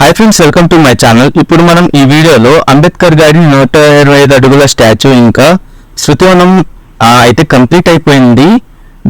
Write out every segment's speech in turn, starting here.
Hi friends welcome to my channel ఇప్పుడు మనం ఈ వీడియోలో అంబేద్కర్ గారి నూట ఇరవై ఐదు అడుగుల స్టాచ్యూ ఇంకా శృతివనం అయితే కంప్లీట్ అయిపోయింది.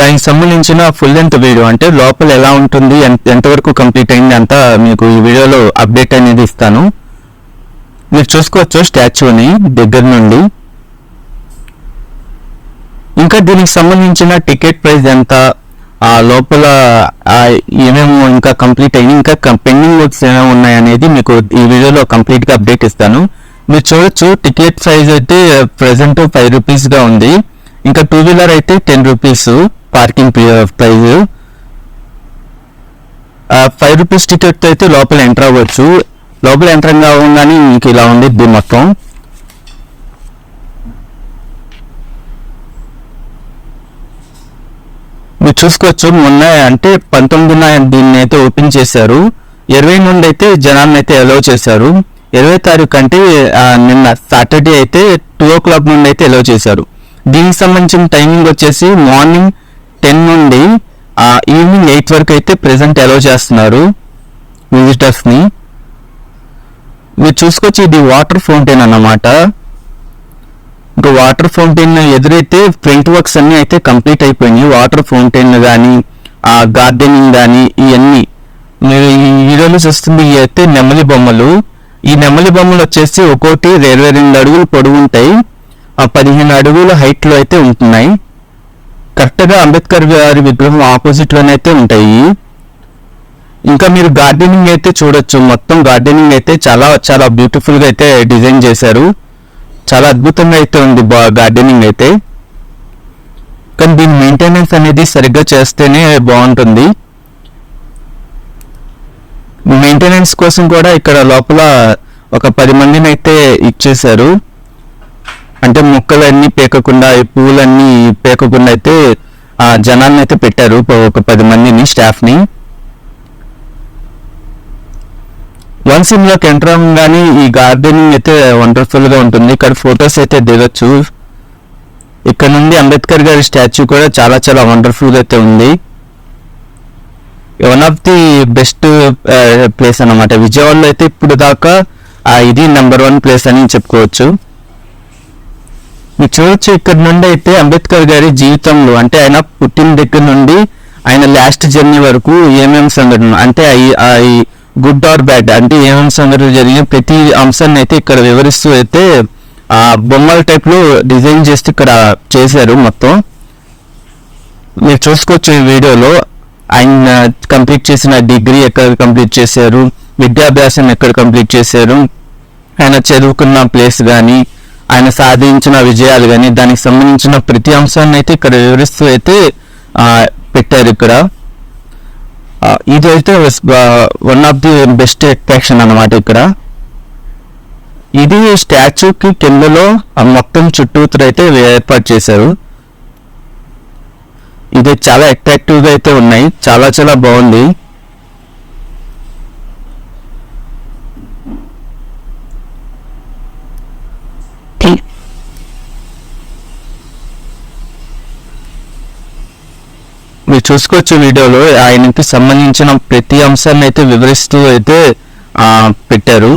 దానికి సంబంధించిన ఫుల్ లెంత్ వీడియో అంటే లోపల ఎలా ఉంటుంది ఎంతవరకు కంప్లీట్ అయింది అంతా మీకు ఈ వీడియోలో అప్డేట్ అనేది ఇస్తాను. మీరు చూసుకోవచ్చు స్టాచ్యూని దగ్గర నుండి. ఇంకా దీనికి సంబంధించిన టికెట్ ప్రైస్ ఎంత ఆ లోపల ఏమేమో ఇంకా కంప్లీట్ అయ్యి ఇంకా పెండింగ్ వర్క్స్ ఏమేమి ఉన్నాయి అనేది మీకు ఈ వీడియోలో కంప్లీట్గా అప్డేట్ ఇస్తాను. మీరు చూడొచ్చు టికెట్ ప్రైస్ అయితే ప్రెసెంట్ ఫైవ్ రూపీస్గా ఉంది. ఇంకా టూ వీలర్ అయితే ten rupees parking price. Five rupees ticket అయితే లోపల ఎంటర్ అవ్వచ్చు. లోపల ఎంటర్ కావగానే మీకు ఇలా ఉంది మొత్తం. మీరు చూసుకోవచ్చు మొన్న అంటే పంతొమ్మిదిన దీన్ని అయితే ఓపెన్ చేశారు. ఇరవై నుండి అయితే జనాన్ని అయితే అలౌ చేశారు. ఇరవై తారీఖు అంటే నిన్న సాటర్డే అయితే టూ ఓ క్లాక్ నుండి అయితే అలౌ చేశారు. దీనికి సంబంధించిన టైమింగ్ వచ్చేసి మార్నింగ్ టెన్ నుండి ఈవినింగ్ ఎయిట్ వరకు అయితే ప్రెసెంట్ అలౌ చేస్తున్నారు విజిటర్స్ని. మీరు చూసుకొచ్చి ఇది వాటర్ ఫౌంటైన్ అన్నమాట. ఇంకా వాటర్ ఫౌంటైన్ ఎదురైతే ఫ్రంట్ వర్క్స్ అన్ని అయితే కంప్లీట్ అయిపోయినాయి. వాటర్ ఫౌంటైన్ కానీ ఆ గార్డెనింగ్ కానీ ఇవన్నీ మీరు ఈ వీడియోలో చూస్తుంది ఇవి అయితే నెమలి బొమ్మలు. ఈ నెమలి బొమ్మలు వచ్చేసి ఒక్కోటి ఇరవై రెండు అడుగులు పొడవు ఉంటాయి. ఆ పదిహేను అడుగుల హైట్లో అయితే ఉంటున్నాయి. కరెక్ట్గా అంబేద్కర్ గారి విగ్రహం ఆపోజిట్లోనే అయితే ఉంటాయి. ఇంకా మీరు గార్డెనింగ్ అయితే చూడొచ్చు. మొత్తం గార్డెనింగ్ అయితే చాలా చాలా బ్యూటిఫుల్గా అయితే డిజైన్ చేశారు. చాలా అద్భుతంగా అయితే ఉంది గార్డెనింగ్ అయితే. కానీ దీని మెయింటెనెన్స్ అనేది సరిగ్గా చేస్తేనే బాగుంటుంది. మెయింటెనెన్స్ కోసం కూడా ఇక్కడ లోపల ఒక పది మందిని అయితే ఇచ్చేశారు. అంటే మొక్కలన్నీ పేకకుండా ఈ పేకకుండా అయితే ఆ జనాన్ని అయితే పెట్టారు. ఒక పది మందిని స్టాఫ్ని వన్స్ ఇందులోకి ఎంటర్ అవ్వగానే ఈ గార్డెనింగ్ అయితే వండర్ఫుల్గా ఉంటుంది. ఇక్కడ ఫొటోస్ అయితే దిగచ్చు. ఇక్కడ నుండి అంబేద్కర్ గారి స్టాచ్యూ కూడా చాలా చాలా వండర్ఫుల్గా అయితే ఉంది. One of the best place అనమాట విజయవాడలో అయితే ఇప్పుడు దాకా ఇది నెంబర్ వన్ ప్లేస్ అని చెప్పుకోవచ్చు. మీరు చూడొచ్చు ఇక్కడ నుండి అయితే అంబేద్కర్ గారి జీవితంలో అంటే ఆయన పుట్టిన దగ్గర నుండి ఆయన లాస్ట్ జర్నీ వరకు ఏమేమి సంఘటన అంటే ఈ గుడ్ ఆర్ బ్యాడ్ అంటే ఏమేమి సంఘటనలు జరిగిన ప్రతి అంశాన్ని అయితే ఇక్కడ వివరిస్తూ అయితే ఆ బొమ్మల టైప్లో డిజైన్ చేసి ఇక్కడ చేశారు మొత్తం. మీరు చూసుకోవచ్చు ఈ వీడియోలో ఆయన కంప్లీట్ చేసిన డిగ్రీ ఎక్కడ కంప్లీట్ చేశారు విద్యాభ్యాసం ఎక్కడ కంప్లీట్ చేశారు ఆయన చదువుకున్న ప్లేస్ కానీ ఆయన సాధించిన విజయాలు కానీ దానికి సంబంధించిన ప్రతి అంశాన్ని అయితే ఇక్కడ వివరిస్తూ అయితే పెట్టారు ఇక్కడ. ఇది అయితే one of the best attraction అన్నమాట ఇక్కడ. ఇది స్టాచ్యూకి కిందలో మొత్తం చుట్టూతర అయితే ఏర్పాటు చేశారు. ఇది చాలా అట్రాక్టివ్గా అయితే ఉన్నాయి. చాలా చాలా బాగుంది. మీరు చూసుకోవచ్చు వీడియోలో ఆయనకి సంబంధించిన ప్రతి అంశాన్ని అయితే వివరిస్తూ అయితే పెట్టారు.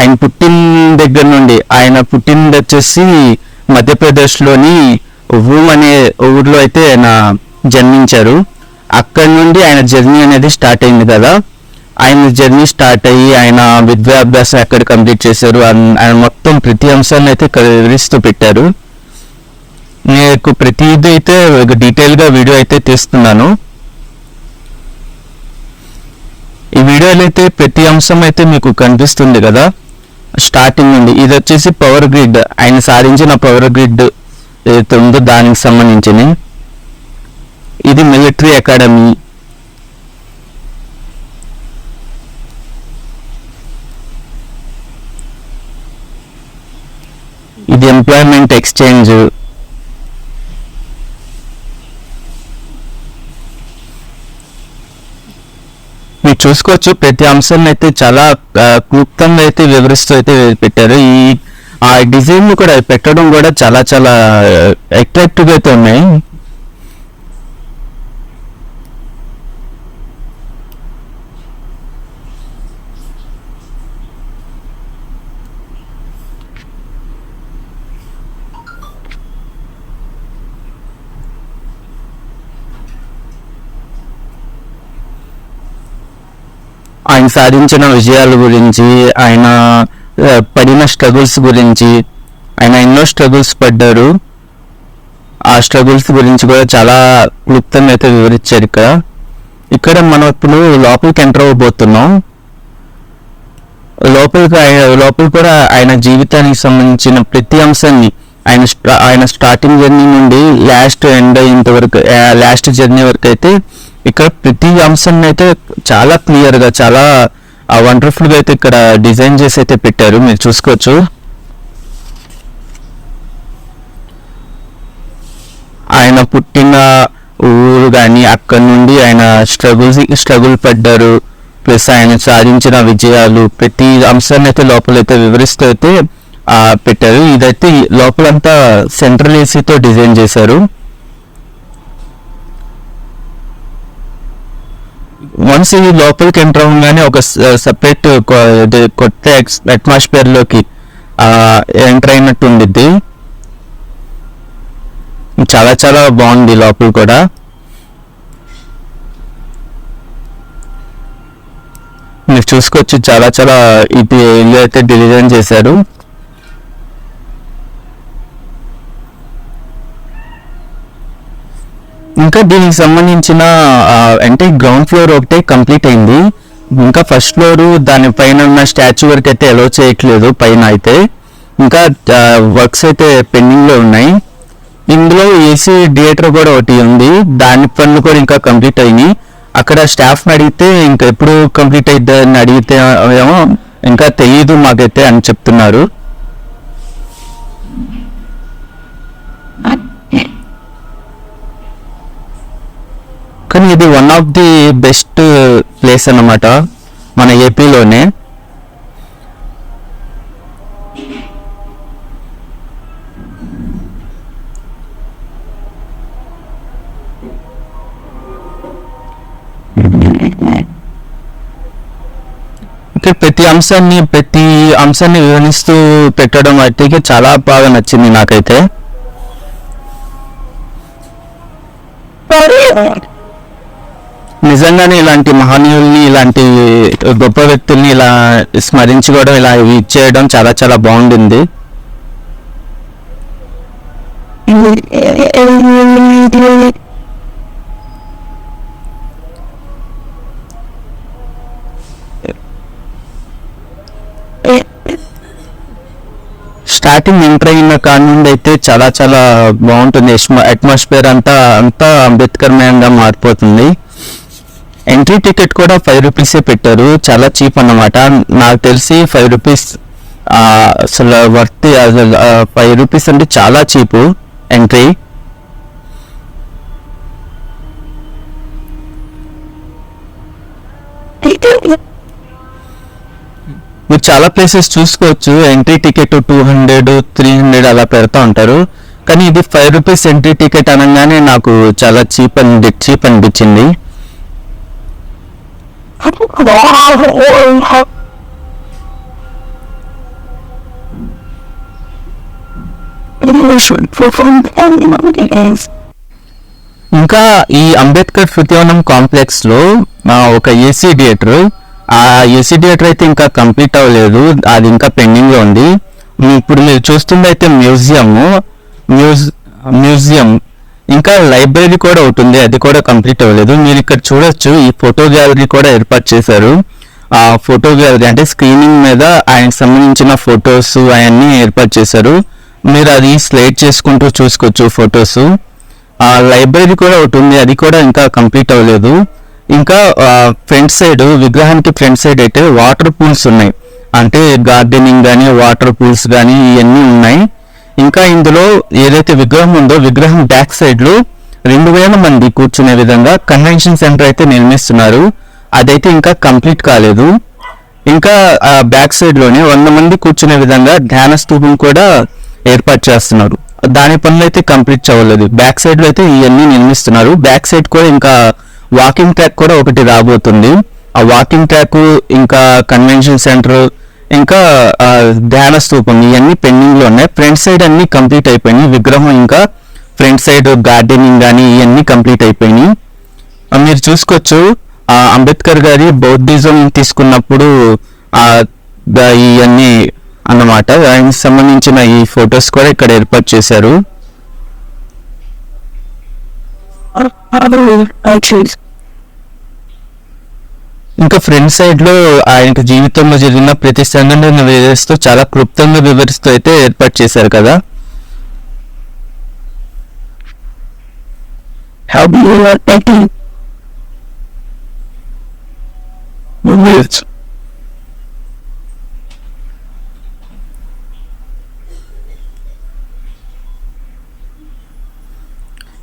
ఆయన పుట్టిన దగ్గర నుండి ఆయన పుట్టినది వచ్చేసి మధ్యప్రదేశ్లోని ఊమ్ అనే ఊర్లో అయితే ఆయన జన్మించారు. అక్కడి నుండి ఆయన జర్నీ అనేది స్టార్ట్ అయింది కదా. ఆయన జర్నీ స్టార్ట్ అయ్యి ఆయన విద్యాభ్యాసం ఎక్కడ కంప్లీట్ చేశారు ఆయన మొత్తం ప్రతి అంశాన్ని అయితే వివరిస్తూ పెట్టారు. మీకు ప్రతిదీ అయితే డీటెయిల్గా వీడియో అయితే తీస్తున్నాను. ఈ వీడియోలో అయితే ప్రతి అంశం అయితే మీకు కనిపిస్తుంది కదా. స్టార్టింగ్ నుండి ఇది వచ్చేసి పవర్ గ్రిడ్ ఆయన సాధించిన పవర్ గ్రిడ్ ఏదైతే ఉందో దానికి సంబంధించింది ఇది మిలిటరీ అకాడమీ ఇది ఎంప్లాయ్మెంట్ ఎక్స్చేంజ్ మీరు చూసుకోవచ్చు. ప్రతి అంశాన్ని అయితే చాలా క్లుప్తంగా అయితే వివరిస్తూ అయితే పెట్టారు. ఈ ఆ డిజైన్ కూడా పెట్టడం కూడా చాలా చాలా అట్రాక్టివ్ అయితే ఉన్నాయి. ఆయన సాధించిన విజయాల గురించి ఆయన పడిన స్ట్రగుల్స్ గురించి ఆయన ఎన్నో స్ట్రగుల్స్ పడ్డారు. ఆ స్ట్రగుల్స్ గురించి కూడా చాలా క్లుప్తంగా అయితే వివరించారు ఇక్కడ. ఇక్కడ మనం ఇప్పుడు లోపలికి ఎంటర్ అవ్వబోతున్నాం. లోపలికి ఆయన లోపల కూడా ఆయన జీవితానికి సంబంధించిన ప్రతి అంశాన్ని ఆయన ఆయన స్టార్టింగ్ జర్నీ నుండి లాస్ట్ ఎండ్ ఇంతవరకు లాస్ట్ జర్నీ వరకు అయితే ఇక్కడ ప్రతి అంశాన్ని అయితే చాలా క్లియర్గా చాలా వండర్ఫుల్గా అయితే ఇక్కడ డిజైన్ చేసి అయితే పెట్టారు. మీరు చూసుకోవచ్చు. ఆయన పుట్టిన ఊరు కానీ అక్కడ నుండి ఆయన స్ట్రగుల్స్ స్ట్రగుల్ పడ్డారు. ప్లస్ ఆయన సాధించిన విజయాలు ప్రతి అంశాన్ని అయితే లోపలైతే వివరిస్తూ అయితే పెట్టారు. ఇదైతే లోపలంతా సెంట్రల్ ఏసీతో డిజైన్ చేశారు. వన్స్ ఈ లోపలికి ఎంటర్ అవ్వగానే ఒక సపరేట్ కొత్త అట్మాస్ఫియర్లోకి ఎంటర్ అయినట్టు ఉండిద్ది. చాలా చాలా బాగుంది లోపల కూడా. మీరు చూసుకోవచ్చు చాలా చాలా ఇది ఇల్లు అయితే డిజైన్ చేశారు. ఇంకా దీనికి సంబంధించిన అంటే గ్రౌండ్ ఫ్లోర్ ఒకటే కంప్లీట్ అయింది. ఇంకా ఫస్ట్ ఫ్లోర్ దాని పైన ఉన్న స్టాచ్యూ వరకు అయితే అలో చేయట్లేదు పైన అయితే. ఇంకా వర్క్స్ అయితే పెండింగ్లో ఉన్నాయి. ఇందులో ఏసీ థియేటర్ కూడా ఒకటి ఉంది. దాని పనులు కూడా ఇంకా కంప్లీట్ అయినాయి. అక్కడ స్టాఫ్ని అడిగితే ఇంకా ఎప్పుడు కంప్లీట్ అయిద్దని అడిగితే ఏమో ఇంకా తెలియదు మాకైతే అని చెప్తున్నారు. కానీ ఇది one of the best place అన్నమాట మన ఏపీలోనే ఇక్కడ ప్రతి అంశాన్ని ప్రతి అంశాన్ని వివరిస్తూ పెట్టడం అయితే చాలా బాగా నచ్చింది నాకైతే. నిజంగానే ఇలాంటి మహనీయుల్ని ఇలాంటి గొప్ప వ్యక్తుల్ని ఇలా స్మరించుకోవడం ఇలా చేయడం చాలా చాలా బాగుండింది. స్టార్టింగ్ ఎంటర్ అయిన కాడి నుండి అయితే చాలా చాలా బాగుంటుంది. అట్మాస్ఫియర్ అంతా అంతా అంబేద్కర్మయంగా మారిపోతుంది. ఎంట్రీ టికెట్ కూడా ఫైవ్ రూపీసే పెట్టారు. చాలా చీప్ అన్నమాట. నాకు తెలిసి ఫైవ్ రూపీస్ అసలు వర్త్ అసలు ఫైవ్ రూపీస్ అంటే చాలా చీపు ఎంట్రీ మీరు చాలా ప్లేసెస్ చూసుకోవచ్చు. Entry ticket two hundred three hundred అలా పెడతా ఉంటారు. కానీ ఇది ఫైవ్ రూపీస్ ఎంట్రీ టికెట్ అనగానే నాకు చాలా చీప్ అని చీప్ అనిపించింది. ఇంకా ఈ అంబేద్కర్ శృతివనం కాంప్లెక్స్లో ఒక ఏసీ థియేటర్. ఆ ఏసీ థియేటర్ అయితే ఇంకా కంప్లీట్ అవ్వలేదు. అది ఇంకా పెండింగ్లో ఉంది. ఇప్పుడు మీరు చూస్తుంది అయితే మ్యూజియం మ్యూజ్ మ్యూజియం. ఇంకా లైబ్రరీ కూడా ఒకటి ఉంది అది కూడా కంప్లీట్ అవ్వలేదు. మీరు ఇక్కడ చూడొచ్చు ఈ ఫోటో గ్యాలరీ కూడా ఏర్పాటు చేశారు. ఆ ఫోటో గ్యాలరీ అంటే స్క్రీనింగ్ మీద ఆయనకు సంబంధించిన ఫొటోస్ అవన్నీ ఏర్పాటు చేశారు. మీరు అది స్లైడ్ చేసుకుంటూ చూసుకోవచ్చు ఫొటోస్. ఆ లైబ్రరీ కూడా ఒకటి ఉంది అది కూడా ఇంకా కంప్లీట్ అవ్వలేదు. ఇంకా ఫ్రంట్ సైడ్ విగ్రహానికి ఫ్రంట్ సైడ్ అయితే వాటర్ పూల్స్ ఉన్నాయి. అంటే గార్డెనింగ్ కానీ వాటర్ పూల్స్ కానీ ఇవన్నీ ఉన్నాయి. ఇంకా ఇందులో ఏదైతే విగ్రహం ఉందో విగ్రహం బ్యాక్ సైడ్లో రెండు వేల మంది కూర్చునే విధంగా కన్వెన్షన్ సెంటర్ అయితే నిర్మిస్తున్నారు. అదైతే ఇంకా కంప్లీట్ కాలేదు. ఇంకా ఆ బ్యాక్ సైడ్లోనే వంద మంది కూర్చునే విధంగా ధ్యాన స్తూపం కూడా ఏర్పాటు చేస్తున్నారు. దాని పనులు అయితే కంప్లీట్ అవ్వలేదు. బ్యాక్ సైడ్లో అయితే ఇవన్నీ నిర్మిస్తున్నారు. బ్యాక్ సైడ్ కూడా ఇంకా వాకింగ్ ట్రాక్ కూడా ఒకటి రాబోతుంది. ఆ వాకింగ్ ట్రాక్ ఇంకా కన్వెన్షన్ సెంటర్ ఇంకా ధ్యాన స్థూపం ఇవన్నీ పెండింగ్లో ఉన్నాయి. ఫ్రంట్ సైడ్ అన్ని కంప్లీట్ అయిపోయినాయి. విగ్రహం ఇంకా ఫ్రంట్ సైడ్ గార్డెనింగ్ కానీ ఇవన్నీ కంప్లీట్ అయిపోయినాయి. మీరు చూసుకోవచ్చు అంబేద్కర్ గారి బౌద్ధిజం తీసుకున్నప్పుడు ఇవన్నీ అన్నమాట. ఆయనకి సంబంధించిన ఈ ఫొటోస్ కూడా ఇక్కడ ఏర్పాటు చేశారు. ఇంకా ఫ్రంట్ సైడ్లో ఆయనకి జీవితంలో జరిగిన ప్రతి సంఘటన వివరిస్తూ చాలా క్లుప్తంగా వివరిస్తూ అయితే ఏర్పాటు చేశారు కదా How do you like that? Moved.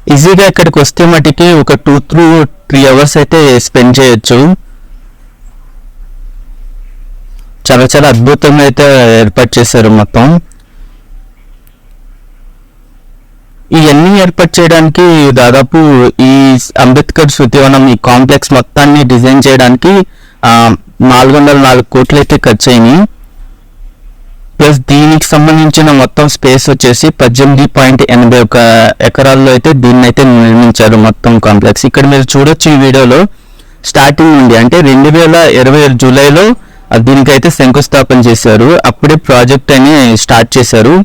ఈజీగా ఇక్కడికి వస్తే మటుకి ఒక టూ త్రూ త్రీ అవర్స్ అయితే స్పెండ్ చేయొచ్చు చాలా చాలా అద్భుతంగా అయితే ఏర్పాటు చేశారు మొత్తం. ఇవన్నీ ఏర్పాటు చేయడానికి దాదాపు ఈ అంబేద్కర్ శృతివనం ఈ కాంప్లెక్స్ మొత్తాన్ని డిజైన్ చేయడానికి నాలుగు వందల నాలుగు కోట్లు అయితే ఖర్చు అయినాయి ప్లస్ దీనికి సంబంధించిన మొత్తం స్పేస్ వచ్చేసి పద్దెనిమిది పాయింట్ ఎనభై ఒక ఎకరాల్లో అయితే దీన్ని అయితే నిర్మించారు మొత్తం కాంప్లెక్స్. ఇక్కడ మీరు చూడొచ్చు ఈ వీడియోలో స్టార్టింగ్ నుండి అంటే రెండు వేల ఇరవై జూలైలో దీనికైతే శంకుస్థాపన చేశారు. అప్పుడే ప్రాజెక్ట్ అని స్టార్ట్ చేశారు.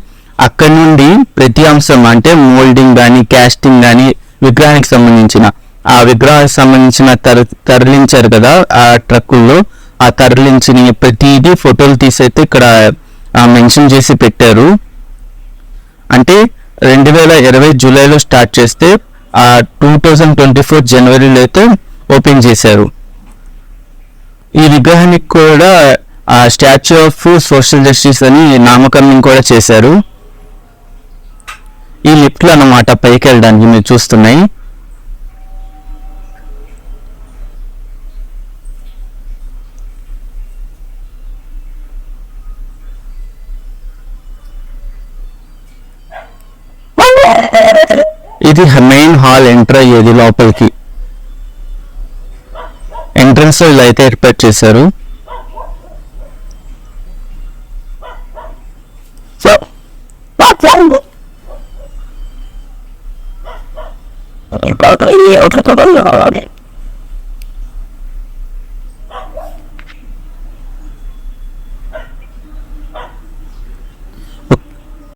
అక్కడ నుండి ప్రతి అంశం అంటే మోల్డింగ్ కానీ క్యాస్టింగ్ కానీ విగ్రహానికి సంబంధించిన ఆ విగ్రహానికి సంబంధించిన తర తరలించారు కదా ఆ ట్రక్కుల్లో. ఆ తరలించిన ప్రతిదీ ఫోటోలు తీసైతే ఇక్కడ మెన్షన్ చేసి పెట్టారు. అంటే రెండు వేల ఇరవై జూలైలో స్టార్ట్ చేస్తే ఆ టూ థౌజండ్ ట్వంటీ ఫోర్ జనవరిలో అయితే ఓపెన్ చేశారు. ఈ విగ్రహానికి కూడా ఆ స్టాచ్యూ ఆఫ్ సోషల్ జస్టిస్ అని నామకరణం కూడా చేశారు. ఈ లిఫ్ట్లు అన్నమాట పైకి వెళ్ళడానికి మీరు చూస్తున్నాయి. ఇది మెయిన్ హాల్ ఎంటర్ అయ్యేది లోపలికి. ఎంట్రన్స్లో ఇలా అయితే ఏర్పాటు చేశారు So, what's? Okay.